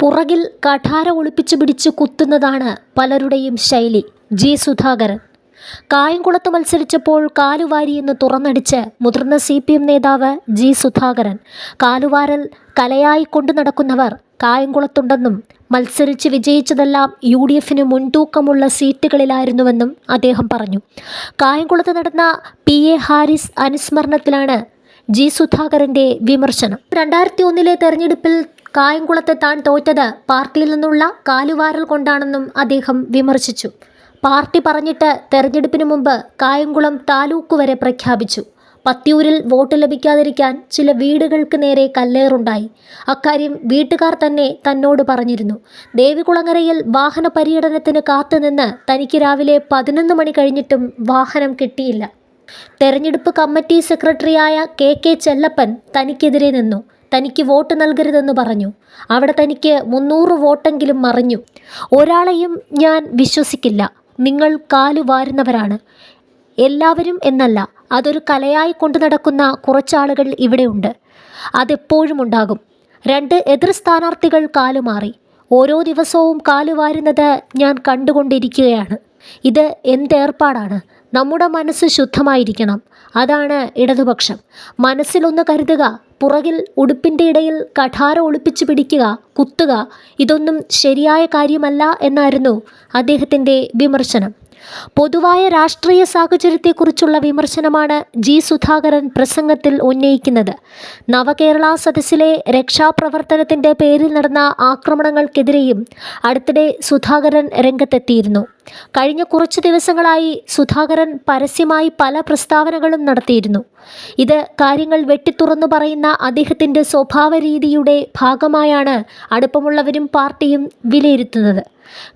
പുറകിൽ കഠാര ഒളിപ്പിച്ചു പിടിച്ച് കുത്തുന്നതാണ് പലരുടെയും ശൈലി. ജി. സുധാകരൻ. കായംകുളത്ത് മത്സരിച്ചപ്പോൾ കാലുവാരിയെന്ന് തുറന്നടിച്ച് മുതിർന്ന സി. പി. എം നേതാവ് ജി. സുധാകരൻ. കാലുവാരൽ കലയായി കൊണ്ടു നടക്കുന്നവർ കായംകുളത്തുണ്ടെന്നും മത്സരിച്ച് വിജയിച്ചതെല്ലാം യു ഡി എഫിന് മുൻതൂക്കമുള്ള സീറ്റുകളിലായിരുന്നുവെന്നും അദ്ദേഹം പറഞ്ഞു. കായംകുളത്ത് നടന്ന പി. എ. ഹാരിസ് അനുസ്മരണത്തിലാണ് ജി. സുധാകരന്റെ വിമർശനം. രണ്ടായിരത്തി ഒന്നിലെ തെരഞ്ഞെടുപ്പിൽ കായംകുളത്ത് താൻ തോറ്റത് പാർട്ടിയിൽ നിന്നുള്ള കാലുവാരൽ കൊണ്ടാണെന്നും അദ്ദേഹം വിമർശിച്ചു. പാർട്ടി പറഞ്ഞിട്ട് തെരഞ്ഞെടുപ്പിന് മുമ്പ് കായംകുളം താലൂക്ക് വരെ പ്രഖ്യാപിച്ചു. പത്തിയൂരിൽ വോട്ട് ലഭിക്കാതിരിക്കാൻ ചില വീടുകൾക്ക് നേരെ കല്ലേറുണ്ടായി. അക്കാര്യം വീട്ടുകാർ തന്നെ തന്നോട് പറഞ്ഞിരുന്നു. ദേവികുളങ്ങരയിൽ വാഹന പര്യടനത്തിന് കാത്തുനിന്ന് തനിക്ക് രാവിലെ പതിനൊന്ന് മണി കഴിഞ്ഞിട്ടും വാഹനം കിട്ടിയില്ല. തെരഞ്ഞെടുപ്പ് കമ്മിറ്റി സെക്രട്ടറിയായ കെ കെ ചെല്ലപ്പൻ തനിക്കെതിരെ നിന്നു. തനിക്ക് വോട്ട് നൽകരുതെന്ന് പറഞ്ഞു. അവിടെ തനിക്ക് മുന്നൂറ് വോട്ടെങ്കിലും മറിഞ്ഞു. ഒരാളെയും ഞാൻ വിശ്വസിക്കില്ല. നിങ്ങൾ കാലു വാരുന്നവരാണ്. എല്ലാവരും എന്നല്ല അതൊരു കലയായി കൊണ്ടു നടക്കുന്ന കുറച്ചാളുകൾ ഇവിടെയുണ്ട് അതെപ്പോഴും ഉണ്ടാകും. രണ്ട് എതിർ സ്ഥാനാർത്ഥികൾ കാലുമാറി ഓരോ ദിവസവും കാലുവാരുന്നത് ഞാൻ കണ്ടുകൊണ്ടിരിക്കുകയാണ്. ഇത് എന്തേർപ്പാടാണ് നമ്മുടെ മനസ്സ് ശുദ്ധമായിരിക്കണം. അതാണ് ഇടതുപക്ഷം. മനസ്സിലൊന്ന് കരുതുക. പുറകിൽ ഉടുപ്പിന്റെ ഇടയിൽ കഠാര ഒളിപ്പിച്ചു പിടിക്കുക കുത്തുക ഇതൊന്നും ശരിയായ കാര്യമല്ല എന്നായിരുന്നു അദ്ദേഹത്തിന്റെ വിമർശനം. പൊതുവായ രാഷ്ട്രീയ സാഹചര്യത്തെക്കുറിച്ചുള്ള വിമർശനമാണ് ജി സുധാകരൻ പ്രസംഗത്തിൽ ഉന്നയിക്കുന്നത്. നവകേരള സദസ്സിലെ രക്ഷാപ്രവർത്തനത്തിന്റെ പേരിൽ നടന്ന ആക്രമണങ്ങൾക്കെതിരെയും അടുത്തിടെ സുധാകരൻ രംഗത്തെത്തിയിരുന്നു. കഴിഞ്ഞ കുറച്ചു ദിവസങ്ങളായി സുധാകരൻ പരസ്യമായി പല പ്രസ്താവനകളും നടത്തിയിരുന്നു. ഇത് കാര്യങ്ങൾ വെട്ടിത്തുറന്നു പറയുന്ന അദ്ദേഹത്തിന്റെ സ്വഭാവ രീതിയുടെ ഭാഗമായാണ് അടുപ്പമുള്ളവരും പാർട്ടിയും വിലയിരുത്തുന്നത്.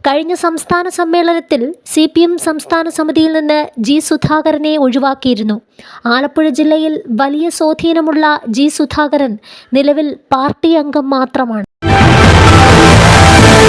കഴിഞ്ഞ സംസ്ഥാന സമ്മേളനത്തിൽ സി പി എം സംസ്ഥാന സമിതിയിൽ നിന്ന് ജി സുധാകരനെ ഒഴിവാക്കിയിരുന്നു. ആലപ്പുഴ ജില്ലയിൽ വലിയ സ്വാധീനമുള്ള ജി സുധാകരൻ നിലവിൽ പാർട്ടി അംഗം മാത്രമാണ്.